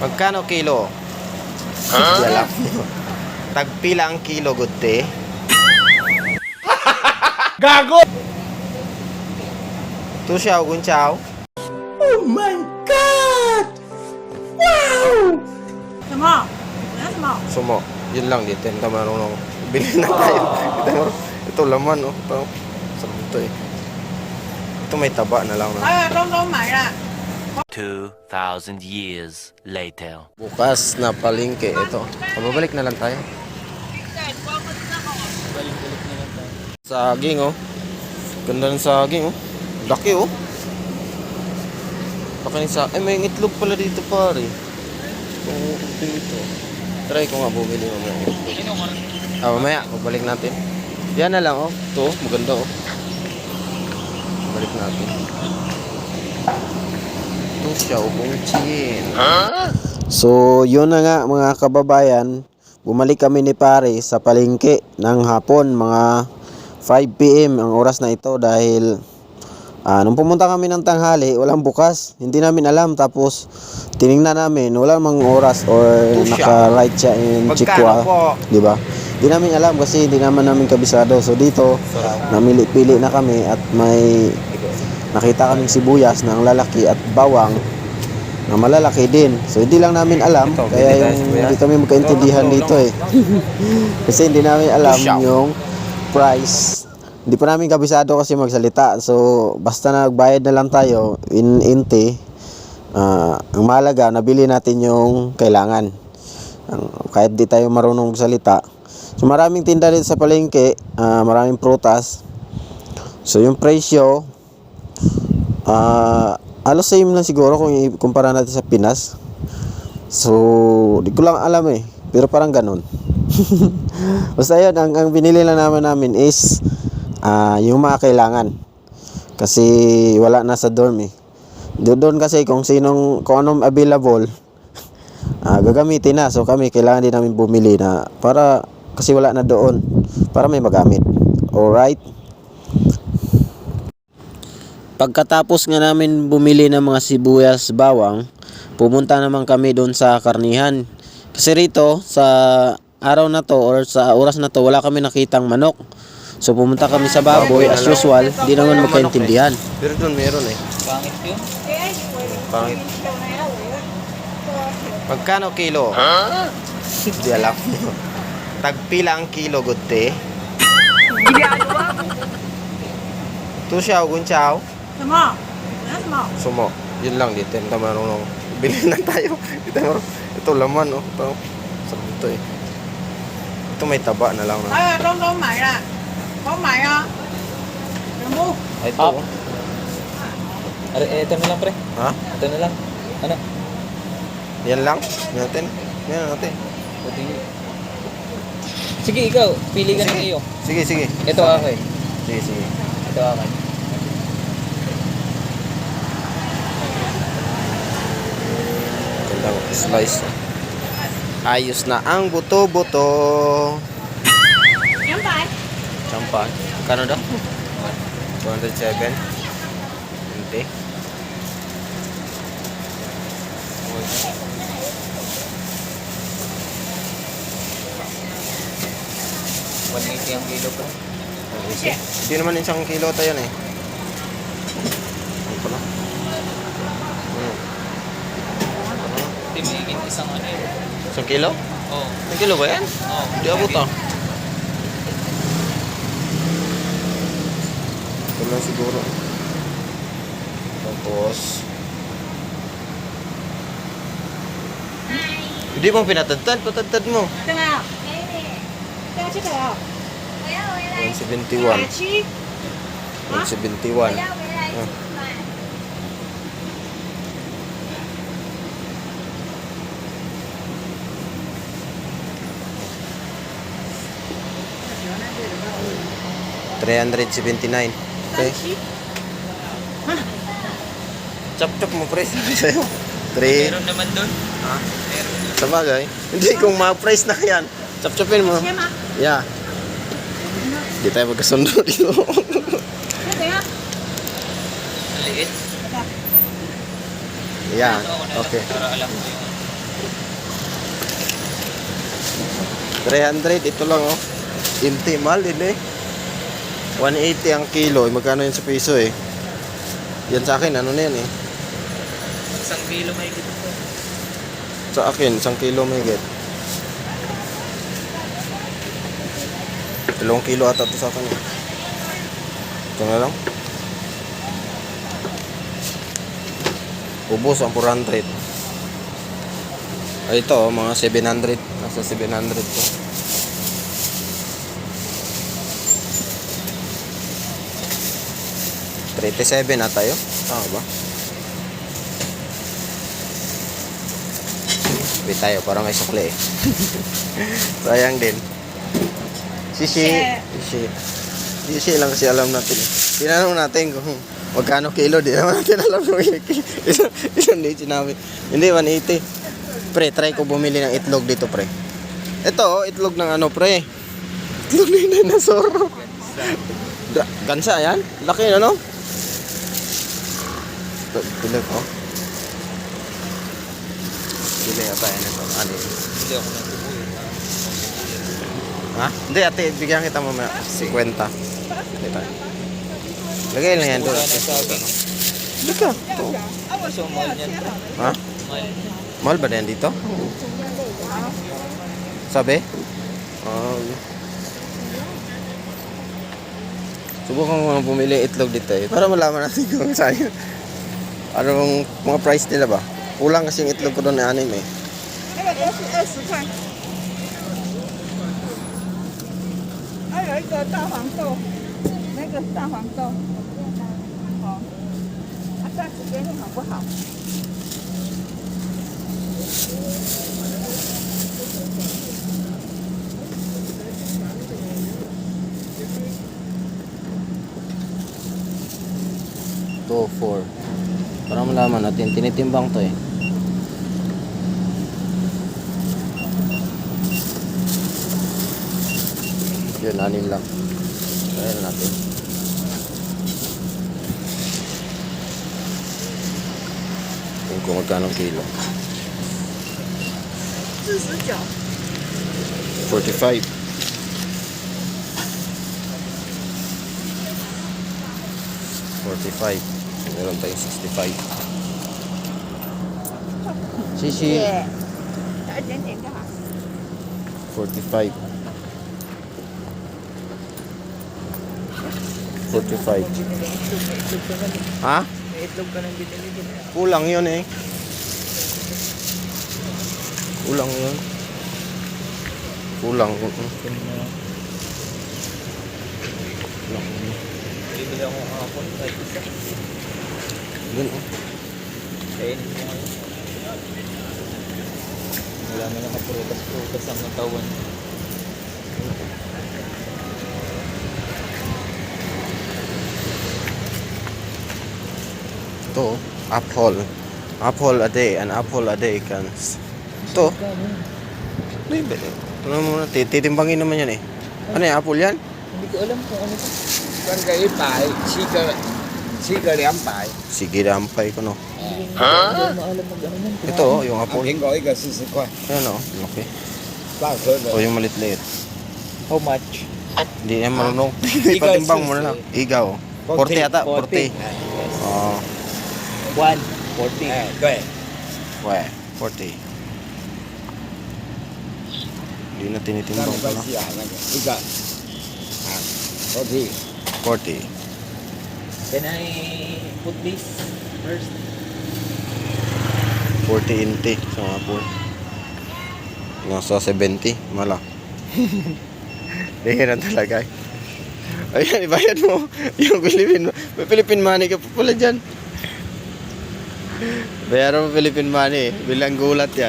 Magkano kilo? Huh? Alam nyo. Tagpila ang kilo, gutte. Gago! Tu siya, gun chao. Oh my God! Wow! Sumo. Sumo. Sumo. Yun lang, dito. Hindi marunong. Bili na tayo. Oh. Ito laman, oh. Ito. Sarap ito eh. Ito may taba na lang. Ay, ito, ito, mayroon. 2,000 years later. Bukas na palingke. Ito. Pababalik na lang tayo. Saging, oh. Ganda ng saging, oh. Oh. Laki ng sa... Eh, may itlog pala dito, pare. Kung dito. Try ko nga bumili mamaya. ng itlog. Ah, mamaya. Babalik natin. Yan na lang, oh. Ito, maganda, oh. Balik natin. Ito siya, oh. Kung chin. So, yun na nga mga kababayan. Bumalik kami ni pare sa palengke ng hapon, mga 5 p.m. ang oras na ito dahil ah, nung pumunta kami ng tanghali, walang bukas. Hindi namin alam. Tapos, tiningnan namin, wala mang oras or naka-right siya in Chikwa. Di ba? Hindi namin alam kasi hindi naman namin kabisado. So, dito, namili-pili na kami at may nakita kaming sibuyas na ang lalaki at bawang na malalaki din. So hindi lang namin alam kaya yung hindi kami magkaintindihan dito eh. kasi hindi namin alam yung price. Hindi pa namin kabisado kasi magsalita. So basta nagbayad na lang tayo in inti. ah, ang mahalaga nabili natin yung kailangan. Ang- kahit di tayo marunong magsalita. So maraming tinda dito sa palengke, ah, maraming prutas. So yung presyo Ah, alos same lang siguro kung ikumpara natin sa Pinas. So, di ko lang alam eh. Pero parang ganun. Basta yun, ang, ang binili lang naman namin is ah yung mga kailangan. Kasi wala na sa dorm eh. Do- Doon kasi kung sinong, kung anong available, ah gagamitin na. So kami, kailangan din namin bumili na para, kasi wala na doon. Para may magamit. Alright? Pagkatapos nga namin bumili ng mga sibuyas bawang, pumunta naman kami doon sa karnihan. Kasi rito, sa araw na to or sa oras na to, wala kami nakitang manok. So pumunta kami sa baboy as usual, di naman magkaintindihan. Pero doon meron eh. Pangit yun? Pangit. Magkano kilo? Hindi alam. Tagpila ang kilo, gudte. Tu siyaw, gunchaw. 什么？拿什么？ Sumo. Yun lang, dito. Hindi tayo marunong. Bili na tayo. Dito, marunong. ito laman, oh. Ito. Sarap ito eh. Ito may taba na lang. No? 哎，东东买了。我买啊。全部。 Ay, ito. Up. oh. Are, eh, ito na lang pre. Ha? Ito na lang. Ano? Yan lang? Yan natin. Yan natin. Pwede. Sige, ikaw. Pili ka ng iyo. Sige, sige. Ito ako eh. Sige, sige. Ito ako. Slice. Ayos na ang buto-buto. 两百。Champa. Kano daw? 207. Hindi. Eighty ang kilo isa. Hindi naman isang kilo tayo yan eh. Ano pala? dati may higit isang ano yun. Isang kilo? Oo. Oh. Isang kilo ba yan? Oo. Oh, Hindi abot ah. Ito lang siguro. Tapos... Hindi mo pinatadtad, patadtad mo. Ito nga. Ito nga. 171. 171. 171. Ah. 379. Okay. Ha? Chop-chop mo, pre. Sabi sa'yo. 3. Meron naman doon. Ha? Meron. Sa bagay. Hindi, kung ma-price na yan. Chop-chopin mo. Yeah. Hindi tayo magkasundo dito. Maliit. Yeah. Ano okay. 300. Ito lang, oh. Intimal, din eh. 180 ang kilo, eh, magkano yun sa piso eh. Yan sa akin, ano na yan eh. Isang kilo may gito po. Sa akin, isang kilo may get. Dalawang kilo ata to sa akin eh. Ito na lang. Ubos ang 400. Ay ito, oh, mga 700. Nasa 700 to. Thirty-seven na tayo. Tama ba? Sabi tayo, parang may sukli eh. Sayang din. Sisi. Sisi. Sisi lang kasi alam natin eh. Tinanong natin kung magkano kilo, di naman natin alam kung. Isang, isang day sinabi. Hindi, 180. Pre, try ko bumili ng itlog dito, pre. Ito, oh, itlog ng ano, pre. Itlog ng dinosaur. Gansa yan? Laki, ano? Pilag, oh. Bili nga tayo nito. Ano yun? Hindi ako natutuyo. Ha? Hindi, ate, bigyan kita mamaya. 50. Hindi tayo. Lagay lang yan doon. Ka. Ito. Kaso mahal bro. Ha? Mahal. Ba na yan dito? Sabi? Um, subukan ko bumili itlog dito eh. Para malaman natin kung saan yun. Anong mga price nila ba? Kulang kasi yung itlog ko doon na anim eh. 那个 para malaman natin tinitimbang to eh. Yun anim lang. Kaya natin. Yun kung magkano kilo. 45 45 Meron tayong 65. Shishi. Yeah. 45. 45. Ha? Itlog ka nang binili din. Kulang yun eh. Kulang yun. Kulang. Kulang. Bibili ako ng hapon. Yun oh. Kainin mo. Wala na lang prutas-prutas ang natawan. Ito, apple. Apple a day, an apple a day can. Ito, libre. Mo na, titimbangin naman yan eh. Ano yung apple yan? Hindi ko alam kung ano to. con cái bài si cơ si cơ đi ấm bài Sige, dampay ko no. Yan. Ito, oh, yung ông apple. hiện gọi cái si si coi Ayan oh, okay. ba hơn O yung malit-liit. How much? Hindi yan marunong. Ikaw, Ipatimbang mo na lang. Igaw. 40 ata, 40. 40. Oo. One. Forty. à, kệ we, 40. Hindi na tinitimbang ko na. si à này si cơ à có gì 40. Can I put this first? 40 inti sa mga pool. Nasa 70, mala. Na talaga. eh. Ayan, ibayad mo. Yung Philippine, may Philippine money ka pa pala dyan. Bayaran mo Philippine money. Bilang gulat yan.